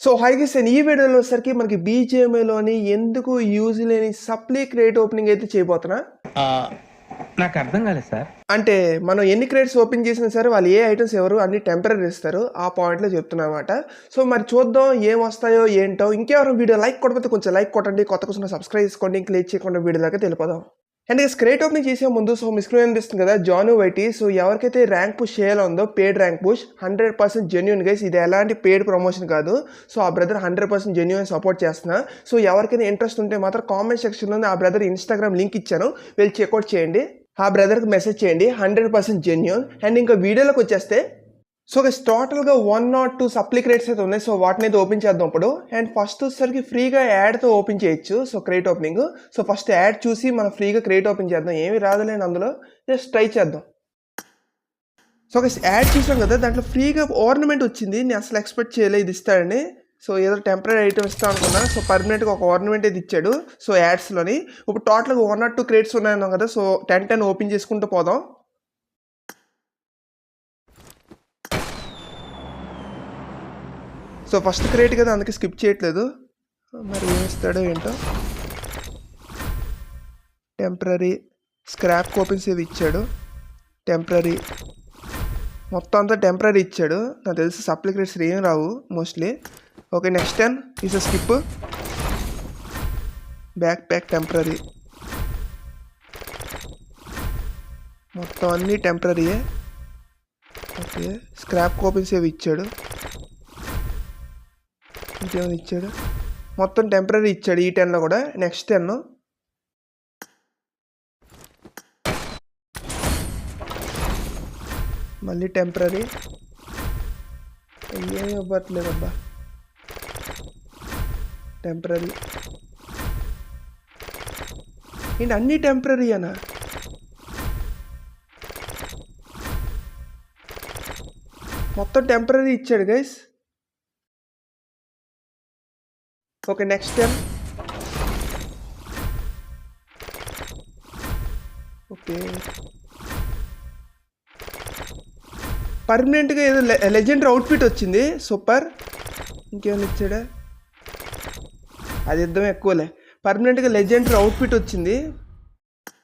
So hi guys ఈ వీడియోలో వచ్చేసరికి మనకి బీజేఎంఐలోని ఎందుకు యూజ్ లేని సప్లీ క్రియేట్ ఓపెనింగ్ అయితే చేయబోతున్నా? నాకు అర్థం కాలేదు సార్. అంటే మనం ఎన్ని క్రేట్స్ ఓపెన్ చేసినా సరే వాళ్ళు ఏ ఐటమ్స్ ఎవరు అన్ని టెంపరీ ఇస్తారు ఆ పాయింట్లో చెప్తున్నా అనమాట సో మరి చూద్దాం ఏం వస్తాయో ఏంటో. ఇంకెవరు వీడియో లైక్ కొట్టకపోతే కొంచెం లైక్ కొట్టండి కొత్త కోసం సబ్స్క్రైబ్ చేసుకోండి ఇంక లేట్ చేయకుండా వీడియోలోకి తెలిపోదాం అండ్ స్క్రేట్ ఓపెనింగ్ చేసే ముందు సో మీ స్క్రీన్ అనిపిస్తుంది కదా జాను వైటీ సో ఎవరికైతే ర్యాంక్ పుష్ చేయాలో ఉందో paid rank push hundred percent genuine guys ఇది ఎలాంటి పేడ్ ప్రమోషన్ కాదు. సో ఆ brother hundred percent genuine support చేస్తున్నా. సో ఎవరికైనా ఇంట్రెస్ట్ ఉంటే మాత్రం కామెంట్ సెక్షన్లో ఆ బ్రదర్ ఇన్స్టాగ్రామ్ లింక్ ఇచ్చాను. వెళ్ళి చెక్అవుట్ చేయండి. ఆ బ్రదర్కి మెసేజ్ చేయండి హండ్రెడ్ పర్సెంట్ జెన్యున్ అండ్ ఇంకా వీడియోలోకి వచ్చేస్తే సో గైస్ టోటల్గా one nought two supply crates అయితే ఉన్నాయి. సో వాటిని అయితే ఓపెన్ చేద్దాం ఇప్పుడు. అండ్ ఫస్ట్ వచ్చేసరికి ఫ్రీగా యాడ్తో ఓపెన్ చేయొచ్చు. So crate opening so first ad చూసి మనం ఫ్రీగా క్రేట్ ఓపెన్ చేద్దాం. ఏమి రాదులేని అందులో. జస్ట్ ట్రై చేద్దాం. సో గైస్ యాడ్ చూసాం కదా దాంట్లో ఫ్రీగా ఓర్నమెంట్ వచ్చింది. నేను అసలు ఎక్స్పెక్ట్ చేయలేదు ఇది ఇస్తాడని సో ఏదో టెంపరీ ఐటమ్ ఇస్తాం అనుకున్నా. సో పర్మనెంట్గా ఒక ఓర్నమెంట్ అయితే ఇచ్చాడు. సో యాడ్స్లోని ఇప్పుడు టోటల్గా వన్ నాట్ టూ క్రేట్స్ ఉన్నాయన్నాం కదా. సో టెన్ టెన్ ఓపెన్ చేసుకుంటూ పోదాం. సో ఫస్ట్ క్రియేట్ కదా అందుకే స్కిప్ చేయట్లేదు. మరి ఏం ఇస్తాడో ఏంటో. టెంపరీ స్క్రాప్ కోపిన్స్ ఇవి ఇచ్చాడు. టెంపరీ మొత్తం అంతా టెంపరీ ఇచ్చాడు. నాకు తెలిసి సప్లికేట్స్ క్రేట్స్ ఏం రావు mostly. Okay next ten is skip. Backpack temporary. మొత్తం అన్నీ టెంపరీయే. ఓకే స్క్రాప్ కోపిన్స్ ఇవి ఇచ్చాడు. ఇంకేమైనా ఇచ్చాడు? మొత్తం టెంపరీ ఇచ్చాడు ఈ టెన్లో కూడా. నెక్స్ట్ టెన్ మళ్ళీ టెంపరీ ఏం ఇవ్వట్లేదబ్బా. టెంపరీ ఏంటి అన్నీ టెంపరీ అనా మొత్తం టెంపరీ ఇచ్చాడు guys okay next time okay పర్మనెంట్గా ఏదో లెజెండరీ అవుట్ఫిట్ వచ్చింది. సూపర్ ఇంకేమైనా ఇచ్చాడా? అది ఇద్దాం ఎక్కువలే. పర్మనెంట్గా లెజెండరీ అవుట్ఫిట్ వచ్చింది.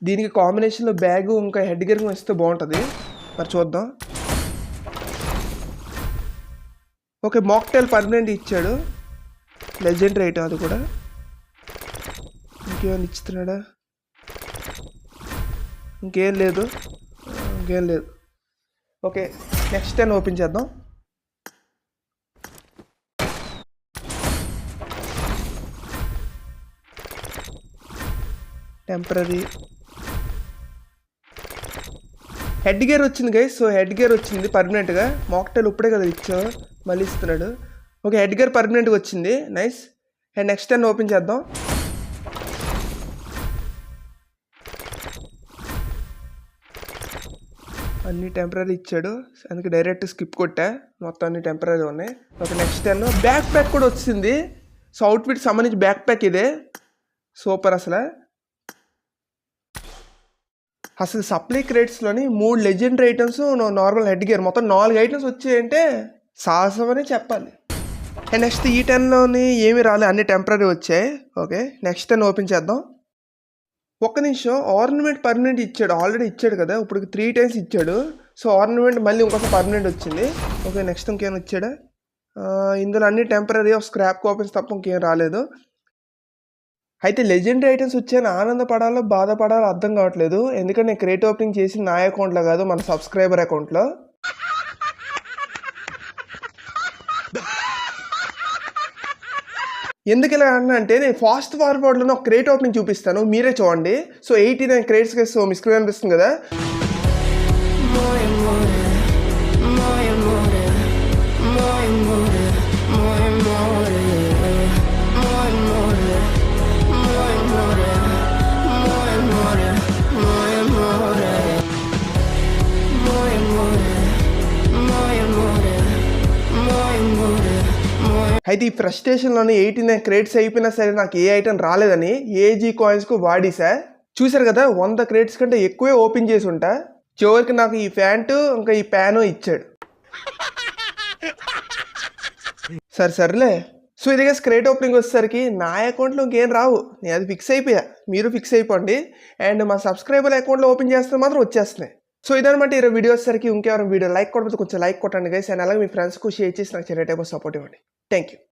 దీనికి కాంబినేషన్లో బ్యాగు ఇంకా హెడ్ గేర్ వస్తే బాగుంటుంది. మరి చూద్దాం. ఓకే మాక్టైల్ పర్మనెంట్ ఇచ్చాడు. లెజెండ్ రైట్ అది కూడా. ఇంకేమైనా ఇస్తున్నాడా ఇంకేం లేదు. ఇంకేం లేదు. ఓకే నెక్స్ట్ టైం ఓపెన్ చేద్దాం. టెంపరీ హెడ్ గేర్ వచ్చింది గైస్. సో హెడ్ గేర్ వచ్చింది పర్మనెంట్గా. మాక్టైల్ ఇప్పుడే కదా ఇచ్చా మళ్ళీ ఇస్తున్నాడు. ఓకే హెడ్ గేర్ పర్మనెంట్గా వచ్చింది. Nice and next time open చేద్దాం. అన్ని టెంపరీ ఇచ్చాడు. అందుకే డైరెక్ట్ స్కిప్ కొట్టా. మొత్తం అన్ని టెంపరీ ఉన్నాయి. Okay next ten backpack కూడా వచ్చింది. సో అవుట్ఫిట్ సంబంధించి బ్యాక్ ప్యాక్ ఇదే. సూపర్ అసలు. అసలు సప్లై క్రేట్స్లోని మూడు legendary items normal head gear మొత్తం నాలుగు ఐటమ్స్ వచ్చాయంటే సాహసం అనే చెప్పాలి. అండ్ నెక్స్ట్ ఈ టెన్లోని ఏమి రాలే అన్ని టెంపరీ వచ్చాయి. ఓకే నెక్స్ట్ టెన్ ఓపెన్ చేద్దాం. ఒక్క నిమిషం ఆర్నమెంట్ పర్మనెంట్ ఇచ్చాడు ఆల్రెడీ ఇచ్చాడు కదా ఇప్పుడు త్రీ టైమ్స్ ఇచ్చాడు. సో ఆర్నమెంట్ మళ్ళీ ఇంకొక పర్మనెంట్ వచ్చింది. ఓకే నెక్స్ట్ ఇంకేమైనా వచ్చాడా? ఇందులో అన్ని టెంపరీ స్క్రాప్ కాపీస్ తప్ప ఇంకేం రాలేదు. అయితే లెజెండరీ ఐటమ్స్ వచ్చాయని ఆనందపడాలో బాధపడాలో అర్థం కావట్లేదు. ఎందుకంటే నేను క్రియేట్ ఓపెనింగ్ చేసి నా అకౌంట్లో కాదు మన సబ్స్క్రైబర్ అకౌంట్లో ఎందుకు ఇలా అంటే నేను ఫాస్ట్ ఫార్వర్డ్లో ఒక క్రేట్ ఓపెనింగ్ చూపిస్తాను. మీరే చూడండి. So eighty nine crates so మీ స్క్రీన్ అనిపిస్తుంది కదా. అయితే ఈ ఫ్రస్ట్రేషన్లోనే ఎయిటీ నైన్ క్రేట్స్ అయిపోయినా సరే నాకు ఏ ఐటెం రాలేదని ఏజీ కాయిన్స్కు వాడేసా చూసారు కదా వంద క్రేట్స్ కంటే ఎక్కువే ఓపెన్ చేసి ఉంటా. చివరికి నాకు ఈ ప్యాంటు ఇంకా ఈ ప్యాను ఇచ్చాడు. సరే సర్లే. సో ఇదిగా స్క్రేట్ ఓపెనింగ్ వచ్చేసరికి నా అకౌంట్లో ఇంకేం రావు. నేను అది ఫిక్స్ అయిపోయా. మీరు ఫిక్స్ అయిపోండి. అండ్ మా సబ్స్క్రైబర్ అకౌంట్లో ఓపెన్ చేస్తే మాత్రం వచ్చేస్తున్నాయి. సో ఇదనమాట ఈరోజు వీడియో వచ్చేసరికి ఇంకెవరైనా వీడియో లైక్ కొట్టకపోతే కొంచెం లైక్ కొట్టండి గైస్ అండ్ అలాగే మీ ఫ్రెండ్స్కు షేర్ చేసి నాకు చెరే టైప్ సపోర్ట్ ఇవ్వండి. Thank you